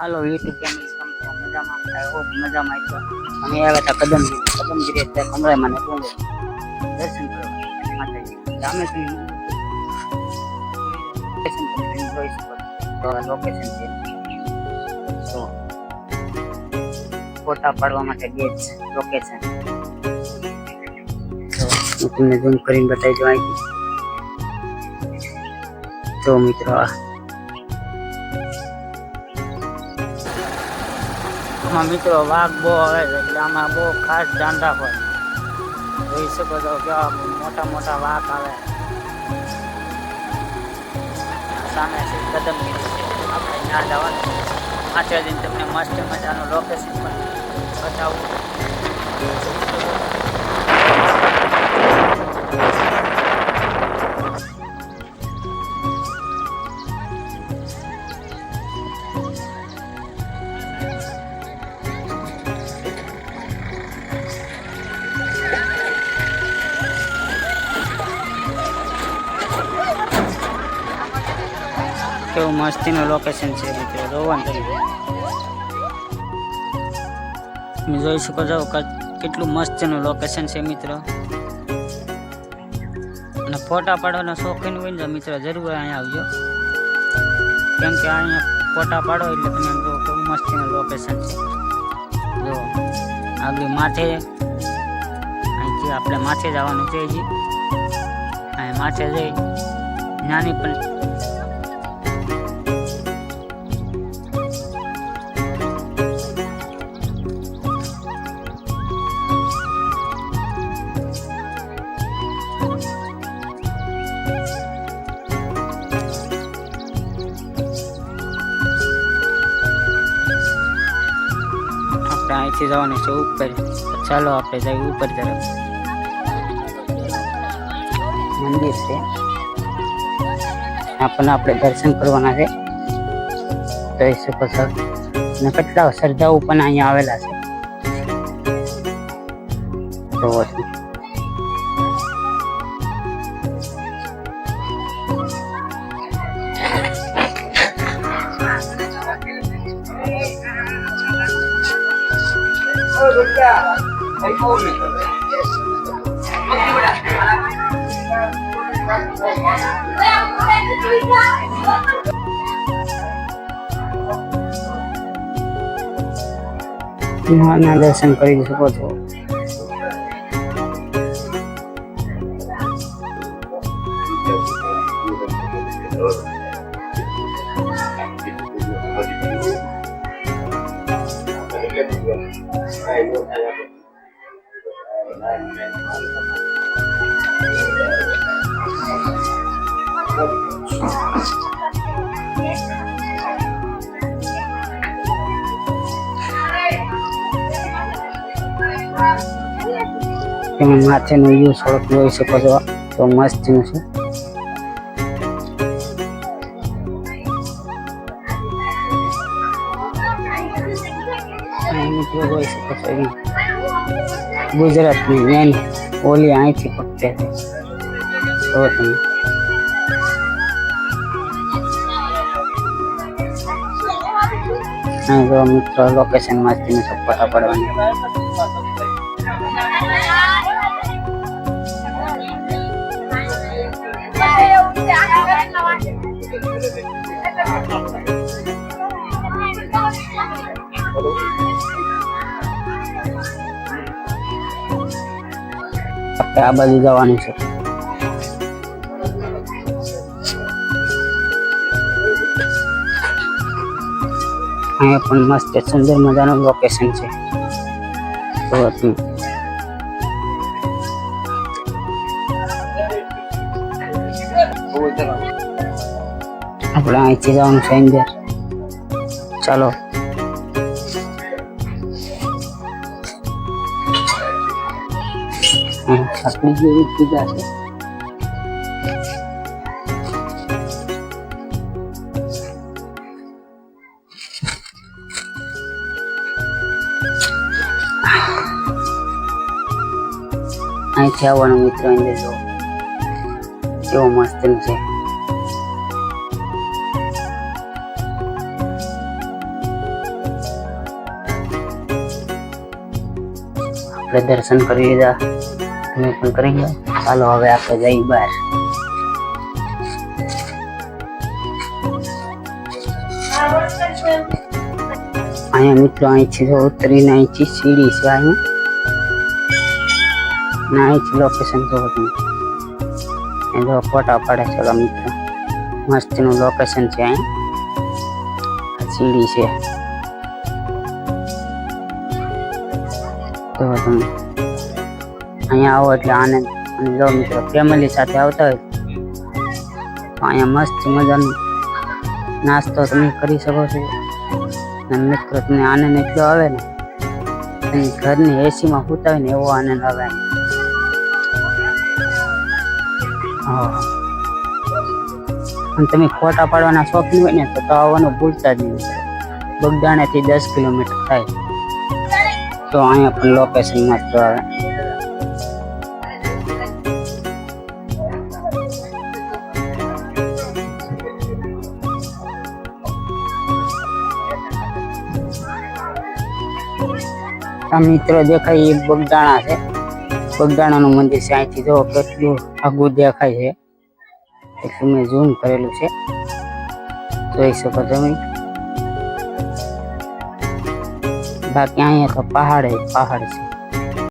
હાલો YouTube channel છો મજામાં I hope મજામાં છો અમે આવ્યા હતા કદમગીરી કદમગીરી એટલે કમરામાં ને ડુંગર દર્શન કરવા. માતાજી રામેશ્વરી લોકેશન તમે જોઈ શકો તો લોકેશન છે. તો ફોટા પાડવા માટે બેસ્ટ લોકેશન તો હું તમને ઝૂમ કરીને બતાવી દઉં અહીંથી. તો મિત્રો આમાં મિત્રો, વાઘ બહુ આવે છે, એટલે આમાં બહુ ખાસ ધ્યાન રાખો જોઈ શકો છો કેવા મોટા મોટા વાઘ આવે. સામે કદમ આપણે ત્યાં જવાનું આચે જઈને તમને મસ્ત મજાનું લોકેશન પણ બતાવું. કેવું મસ્તીનું લોકેશન છે, મિત્રો. જોવાનું તરીકે તમે જોઈ શકો છો કેટલું મસ્તીનું લોકેશન છે, મિત્રો. અને ફોટા પાડવાના શોખીન હોય ને મિત્રો, જરૂર અહીંયા આવજો. કેમ કે અહીંયા ફોટા પાડો એટલે તમે જો કેવું મસ્તીનું લોકેશન છે. જો આગળ માથે, અહીંથી આપણે માથે જવાનું છે હજી. અહીં માથે જઈ, નાની પણ અહીંથી જવાનું છે ઉપર ચાલો આપણે જઈએ ઉપર તરફ મંદિર છે ત્યાં પણ આપણે દર્શન કરવાના છે જોઈ શકો છો અને કેટલા શ્રદ્ધાઓ પણ અહીંયા આવેલા છે જોવો છો ના દર્શન કરી શકો છો તમે માથેનો વ્યૂ થોડોક જોઈ શકો છો તો મસ્તનું છે અહીં મિત્રો જોઈ શકો છો અહીં ગુજરાતની મેન ઓલી અહીંથી પકડે. તો તમે હા, જો મિત્રો લોકેશન મસ્તીનું છે ફોટા પડવાની આ બાજુ જવાનું છે. અહીંયા પણ મસ્ત સુંદર મજાનું લોકેશન છે. સુરતનું આપણે અહીંથી જવાનું છે અંદર. ચાલો. છાપડી જેવી પૂજા છે. અહીંથી આવવાનો મિત્રો અહીં જશો કેવો મસ્ત છે. આપણે દર્શન કરી લીધા. તમે પણ કરી ગયો. ચાલો હવે આપણે જઈ બહાર. અહીંયા મિત્રો અહીંથી જો ઉતરીને અહીંથી સીડી છે અહીંયા. ના અહીંથી લોકેશન જોવો તમે. જો ફોટા પાડે ચલો મિત્રો. મસ્તીનું લોકેશન છે અહીંયા સીડી છે. જોવો તમે. અહીંયા આવો એટલે આનંદ અને જો મિત્રો ફેમિલી સાથે આવતા હોય, તો અહીંયા મસ્ત મજાનો નાસ્તો તમે કરી શકો છો. અને મિત્રો તમને આનંદ એટલો આવે ને ઘરની એસીમાં સૂતા હોય ને એવો આનંદ આવે. અને તમે ફોટા પાડવાના શોખીન હોય ને, તો તો આવવાનું ભૂલતા જ નહીં. બગદાણાથી દસ કિલોમીટર થાય. તો અહીંયા પણ લોકેશન મસ્ત આવે. આ મિત્રો દેખાય એ બગદાણા છે. બગદાણાનું મંદિર છે અહીંથી જો કેટલું આગું દેખાય છે. એટલું મેં ઝૂમ કરેલું છે. જોઈ શકો તમે. બાકી અહીંયા તો પહાડ પહાડ છે.